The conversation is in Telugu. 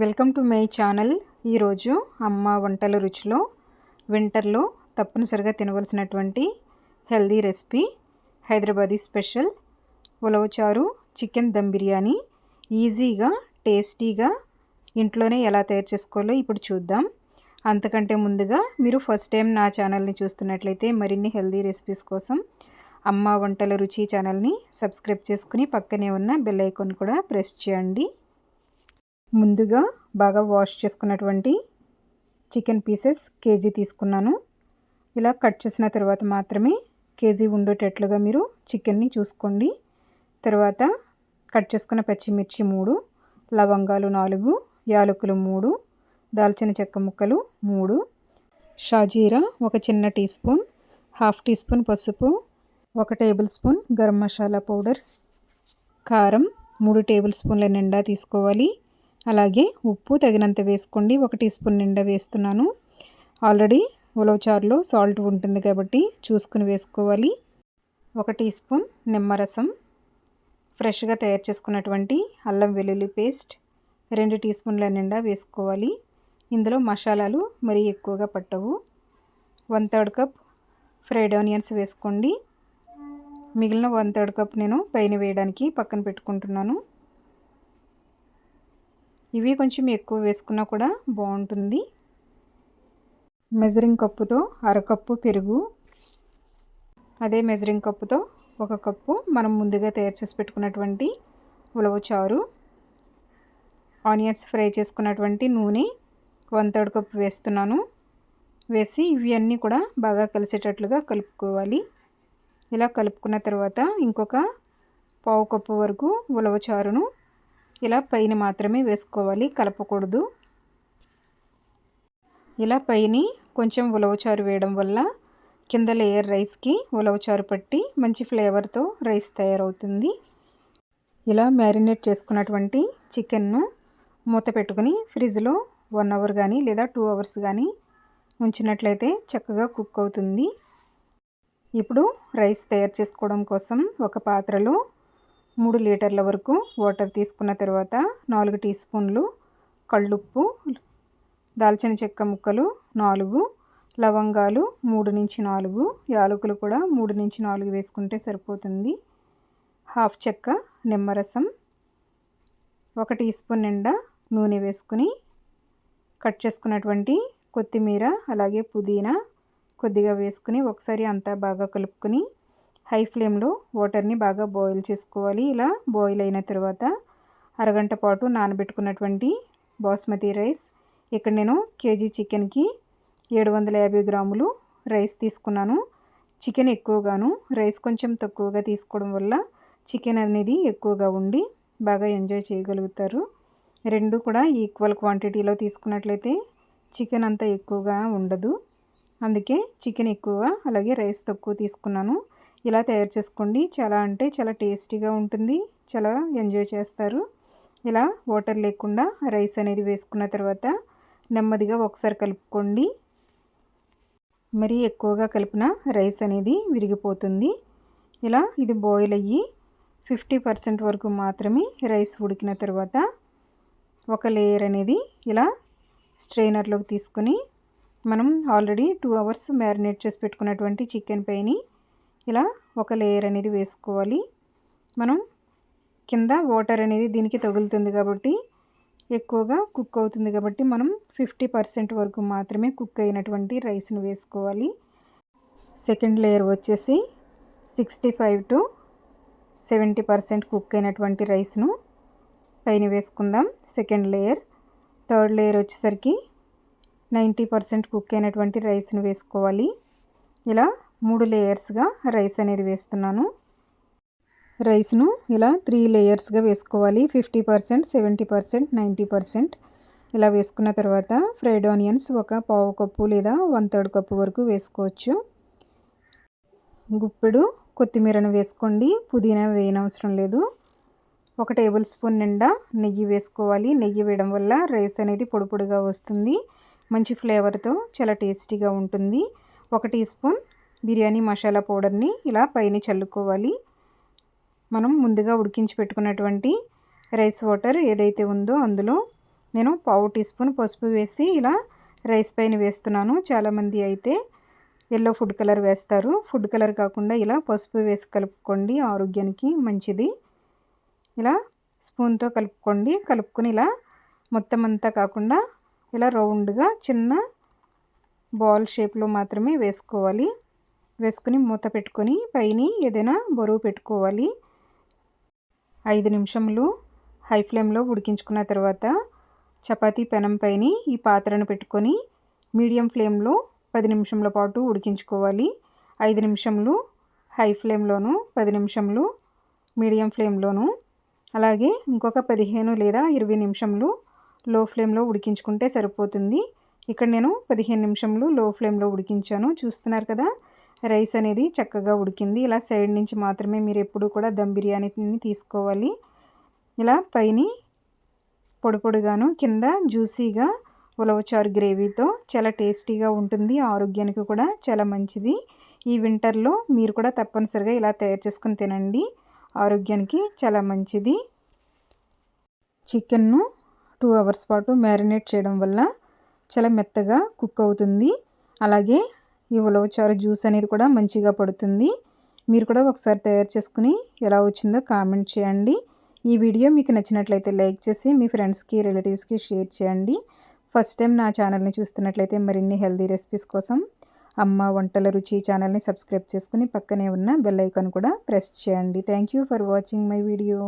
Welcome to my channel. ఈరోజు అమ్మ వంటల రుచిలో వింటర్లో తప్పనిసరిగా తినవలసినటువంటి హెల్దీ రెసిపీ హైదరాబాదీ స్పెషల్ ఉలవచారు చికెన్ దమ్ బిర్యానీ. ఈజీగా టేస్టీగా ఇంట్లోనే ఎలా తయారు చేసుకోవాలో ఇప్పుడు చూద్దాం. అంతకంటే ముందుగా మీరు ఫస్ట్ టైం నా ఛానల్ని చూస్తున్నట్లయితే మరిన్ని హెల్దీ రెసిపీస్ కోసం అమ్మ వంటల రుచి ఛానల్ని సబ్స్క్రైబ్ చేసుకుని పక్కనే ఉన్న బెల్ ఐకాన్ కూడా ప్రెస్ చేయండి. ముందుగా బాగా వాష్ చేసుకున్నటువంటి చికెన్ పీసెస్ కేజీ తీసుకున్నాను. ఇలా కట్ చేసిన తర్వాత మాత్రమే కేజీ ఉండేటట్లుగా మీరు చికెన్ని చూసుకోండి. తర్వాత కట్ చేసుకున్న పచ్చిమిర్చి మూడు లవంగాలు నాలుగు యాలకులు మూడు దాల్చిన చెక్క ముక్కలు మూడు షాజీరా ఒక చిన్న teaspoon half teaspoon పసుపు ఒక tablespoon garam masala powder కారం మూడు టేబుల్ స్పూన్ల నిండా తీసుకోవాలి. అలాగే ఉప్పు తగినంత వేసుకోండి. ఒక టీ స్పూన్ నిండా వేస్తున్నాను. ఆల్రెడీ ఉలవచారులో సాల్ట్ ఉంటుంది కాబట్టి చూసుకుని వేసుకోవాలి. ఒక టీ స్పూన్ నిమ్మరసం ఫ్రెష్గా తయారు చేసుకున్నటువంటి అల్లం వెల్లుల్లి పేస్ట్ రెండు టీ స్పూన్ల నిండా వేసుకోవాలి. ఇందులో మసాలాలు మరీ ఎక్కువగా పట్టవు. One third cup fried onions వేసుకోండి. మిగిలిన వన్ థర్డ్ కప్ నేను పైన వేయడానికి పక్కన పెట్టుకుంటున్నాను. ఇవి కొంచెం ఎక్కువ వేసుకున్నా కూడా బాగుంటుంది. మెజరింగ్ కప్పుతో అరకప్పు పెరుగు. అదే మెజరింగ్ కప్పుతో ఒక కప్పు మనం ముందుగా తయారు చేసి పెట్టుకున్నటువంటి ఉలవ చారు. ఆనియన్స్ ఫ్రై చేసుకున్నటువంటి నూనె వన్ థర్డ్ కప్పు వేస్తున్నాను. వేసి ఇవి అన్నీ కూడా బాగా కలిసేటట్లుగా కలుపుకోవాలి. ఇలా కలుపుకున్న తర్వాత ఇంకొక పావు కప్పు వరకు ఉలవ చారును ఇలా పైన మాత్రమే వేసుకోవాలి కలపకూడదు. ఇలా పైన కొంచెం ఉలవచారు వేయడం వల్ల కింద లేయర్ రైస్కి ఉలవచారు పట్టి మంచి ఫ్లేవర్తో రైస్ తయారవుతుంది. ఇలా మ్యారినేట్ చేసుకున్నటువంటి చికెన్ను మూత పెట్టుకుని ఫ్రిడ్జ్లో వన్ అవర్ కానీ లేదా టూ అవర్స్ కానీ ఉంచినట్లయితే చక్కగా కుక్ అవుతుంది. ఇప్పుడు రైస్ తయారు చేసుకోవడం కోసం ఒక పాత్రలో మూడు లీటర్ల వరకు వాటర్ తీసుకున్న తర్వాత నాలుగు టీ స్పూన్లు కళ్ళుప్పు దాల్చిన చెక్క ముక్కలు నాలుగు లవంగాలు మూడు నుంచి నాలుగు యాలకులు కూడా మూడు నుంచి నాలుగు వేసుకుంటే సరిపోతుంది. హాఫ్ చెక్క నిమ్మరసం ఒక టీ స్పూన్ నిండా నూనె వేసుకుని కట్ చేసుకున్నటువంటి కొత్తిమీర అలాగే పుదీనా కొద్దిగా వేసుకుని ఒకసారి అంతా బాగా కలుపుకొని హై ఫ్లేమ్లో వాటర్ని బాగా బాయిల్ చేసుకోవాలి. ఇలా బాయిల్ అయిన తర్వాత అరగంట పాటు నానబెట్టుకున్నటువంటి బాస్మతి రైస్. ఇక్కడ నేను కేజీ చికెన్కి ఏడు వందల యాభై గ్రాములు రైస్ తీసుకున్నాను. చికెన్ ఎక్కువగాను రైస్ కొంచెం తక్కువగా తీసుకోవడం వల్ల చికెన్ అనేది ఎక్కువగా ఉండి బాగా ఎంజాయ్ చేయగలుగుతారు. రెండు కూడా ఈక్వల్ క్వాంటిటీలో తీసుకున్నట్లయితే చికెన్ అంత ఎక్కువగా ఉండదు. అందుకే చికెన్ ఎక్కువ అలాగే రైస్ తక్కువ తీసుకున్నాను. ఇలా తయారు చేసుకోండి. చాలా అంటే చాలా టేస్టీగా ఉంటుంది. చాలా ఎంజాయ్ చేస్తారు. ఇలా వాటర్ లేకుండా రైస్ అనేది వేసుకున్న తర్వాత నెమ్మదిగా ఒకసారి కలుపుకోండి. మరీ ఎక్కువగా కలిపిన రైస్ అనేది విరిగిపోతుంది. ఇలా ఇది బాయిల్ అయ్యి ఫిఫ్టీ పర్సెంట్ వరకు మాత్రమే రైస్ ఉడికిన తర్వాత ఒక లేయర్ అనేది ఇలా స్ట్రైనర్లోకి తీసుకొని మనం ఆల్రెడీ టూ అవర్స్ మ్యారినేట్ చేసి పెట్టుకున్నటువంటి చికెన్ పైని ఇలా ఒక లేయర్ అనేది వేసుకోవాలి. మనం కింద వాటర్ అనేది దీనికి తగులుతుంది కాబట్టి ఎక్కువగా కుక్ అవుతుంది కాబట్టి మనం ఫిఫ్టీ పర్సెంట్ వరకు మాత్రమే కుక్ అయినటువంటి రైస్ను వేసుకోవాలి. సెకండ్ లేయర్ వచ్చేసి sixty five to seventy percent cook అయినటువంటి రైస్ను పైన వేసుకుందాం. సెకండ్ లేయర్ థర్డ్ లేయర్ వచ్చేసరికి నైంటీ పర్సెంట్ కుక్ అయినటువంటి రైస్ను వేసుకోవాలి. ఇలా మూడు లేయర్స్గా రైస్ అనేది వేస్తున్నాను. రైస్ను ఇలా త్రీ లేయర్స్గా వేసుకోవాలి. Fifty percent seventy percent ninety percent ఇలా వేసుకున్న తర్వాత ఫ్రైడ్ ఆనియన్స్ ఒక పావు కప్పు లేదా వన్ థర్డ్ కప్పు వరకు వేసుకోవచ్చు. గుప్పెడు కొత్తిమీరను వేసుకోండి. పుదీనా వేయనవసరం లేదు. ఒక టేబుల్ స్పూన్ నిండా నెయ్యి వేసుకోవాలి. నెయ్యి వేయడం వల్ల రైస్ అనేది పొడి పొడిగా వస్తుంది. మంచి ఫ్లేవర్తో చాలా టేస్టీగా ఉంటుంది. ఒక టీ స్పూన్ బిర్యానీ మసాలా పౌడర్ని ఇలా పైన చల్లుకోవాలి. మనం ముందుగా ఉడికించి పెట్టుకున్నటువంటి రైస్ వాటర్ ఏదైతే ఉందో అందులో నేను పావు టీ స్పూన్ పసుపు వేసి ఇలా రైస్ పైన వేస్తున్నాను. చాలామంది అయితే ఎల్లో ఫుడ్ కలర్ వేస్తారు. ఫుడ్ కలర్ కాకుండా ఇలా పసుపు వేసి కలుపుకోండి. ఆరోగ్యానికి మంచిది. ఇలా స్పూన్తో కలుపుకోండి. కలుపుకొని ఇలా మొత్తం అంతా కాకుండా ఇలా రౌండ్గా చిన్న బాల్ షేప్లో మాత్రమే వేసుకోవాలి. వేసుకుని మూత పెట్టుకొని పైన ఏదైనా బరువు పెట్టుకోవాలి. ఐదు నిమిషములు హై ఫ్లేమ్లో ఉడికించుకున్న తర్వాత చపాతీ పెనం పైన ఈ పాత్రను పెట్టుకొని మీడియం ఫ్లేమ్లో పది నిమిషముల పాటు ఉడికించుకోవాలి. ఐదు నిమిషములు హై ఫ్లేమ్లోను పది నిమిషములు మీడియం ఫ్లేమ్లోను అలాగే ఇంకొక పదిహేను లేదా ఇరవై నిమిషములు లో ఫ్లేమ్లో ఉడికించుకుంటే సరిపోతుంది. ఇక్కడ నేను పదిహేను నిమిషములు లో ఫ్లేమ్లో ఉడికించాను. చూస్తున్నారు కదా? రైస్ అనేది చక్కగా ఉడికింది. ఇలా సైడ్ నుంచి మాత్రమే మీరు ఎప్పుడు కూడా దమ్ బిర్యానీని తీసుకోవాలి. ఇలా పైన పొడి పొడిగాను కింద జ్యూసీగా ఉలవచారు గ్రేవీతో చాలా టేస్టీగా ఉంటుంది. ఆరోగ్యానికి కూడా చాలా మంచిది. ఈ వింటర్లో మీరు కూడా తప్పనిసరిగా ఇలా తయారు చేసుకుని తినండి. ఆరోగ్యానికి చాలా మంచిది. చికెన్ను టూ అవర్స్ పాటు మ్యారినేట్ చేయడం వల్ల చాలా మెత్తగా కుక్ అవుతుంది. అలాగే ఈ ఉలవచారు జ్యూస్ అనేది కూడా మంచిగా పడుతుంది. మీరు కూడా ఒకసారి తయారు చేసుకుని ఎలా వచ్చిందో కామెంట్ చేయండి. ఈ వీడియో మీకు నచ్చినట్లయితే లైక్ చేసి మీ ఫ్రెండ్స్కి రిలేటివ్స్కి షేర్ చేయండి. ఫస్ట్ టైం నా ఛానల్ని చూస్తున్నట్లయితే మరిన్ని హెల్దీ రెసిపీస్ కోసం అమ్మ వంటల రుచి ఛానల్ని సబ్స్క్రైబ్ చేసుకుని పక్కనే ఉన్న బెల్ ఐకాన్ కూడా ప్రెస్ చేయండి. Thank for watching my video.